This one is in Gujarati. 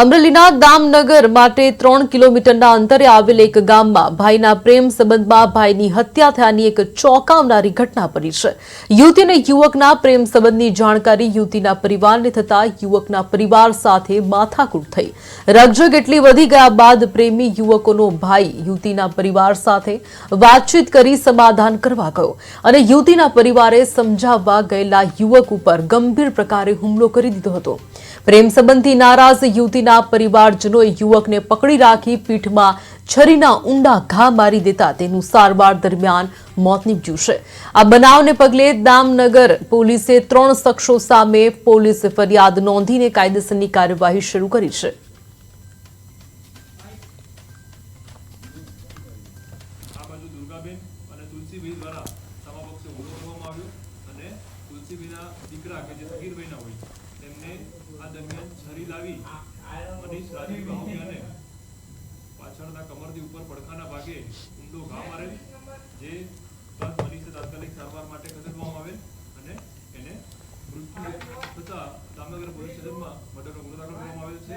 અમરેલીના દામનગર માટે ત્રણ કિલોમીટરના અંતરે આવેલ એક ગામમાં ભાઈના પ્રેમ સંબંધમાં ભાઈની હત્યા થયાની એક ચોંકાવનારી ઘટના બની છે. યુવતી અને યુવકના પ્રેમ સંબંધની જાણકારી યુવતીના પરિવારને થતા યુવકના પરિવાર સાથે માથાકૂટ થઈ. રગજગ એટલી વધી ગયા બાદ પ્રેમી યુવકોનો ભાઈ યુવતીના પરિવાર સાથે વાતચીત કરી સમાધાન કરવા ગયો અને યુવતીના પરિવારે સમજાવવા ગયેલા યુવક ઉપર ગંભીર પ્રકારે હુમલો કરી દીધો હતો. પ્રેમ સંબંધી નારાજ યુવતીના પરિવારજનોએ યુવકને પકડી રાખી પીઠમાં છરીના ઊંડા ઘા મારી દેતા તેનું સારવાર દરમિયાન મોત નીપજ્યું છે. આ બનાવને પગલે દામનગર પોલીસે ત્રણ શખ્સો સામે પોલીસ ફરિયાદ નોંધીને કાયદેસરની કાર્યવાહી શરૂ કરી છે. દ્વારા સભાપક્ષે હુમલો આવ્યો અને તુલસીભાઈના દીકરા કે જે સગીરભાઈના હોય તેમને આ દરમિયાન છરી લાવી મનીષ રાજવી બાહુમિયાને પાછળના કમરથી ઉપર પડખાના ભાગે ઊંડો ઘા મારેલ જે બાદ મનીષે તાત્કાલિક સારવાર માટે ખસેડવામાં આવેલ અને એને મૃત્યુ થતાં દામનગર પોલીસ સ્ટેશનમાં મર્ડરનો ગુનો દાખલ કરવામાં આવેલ છે.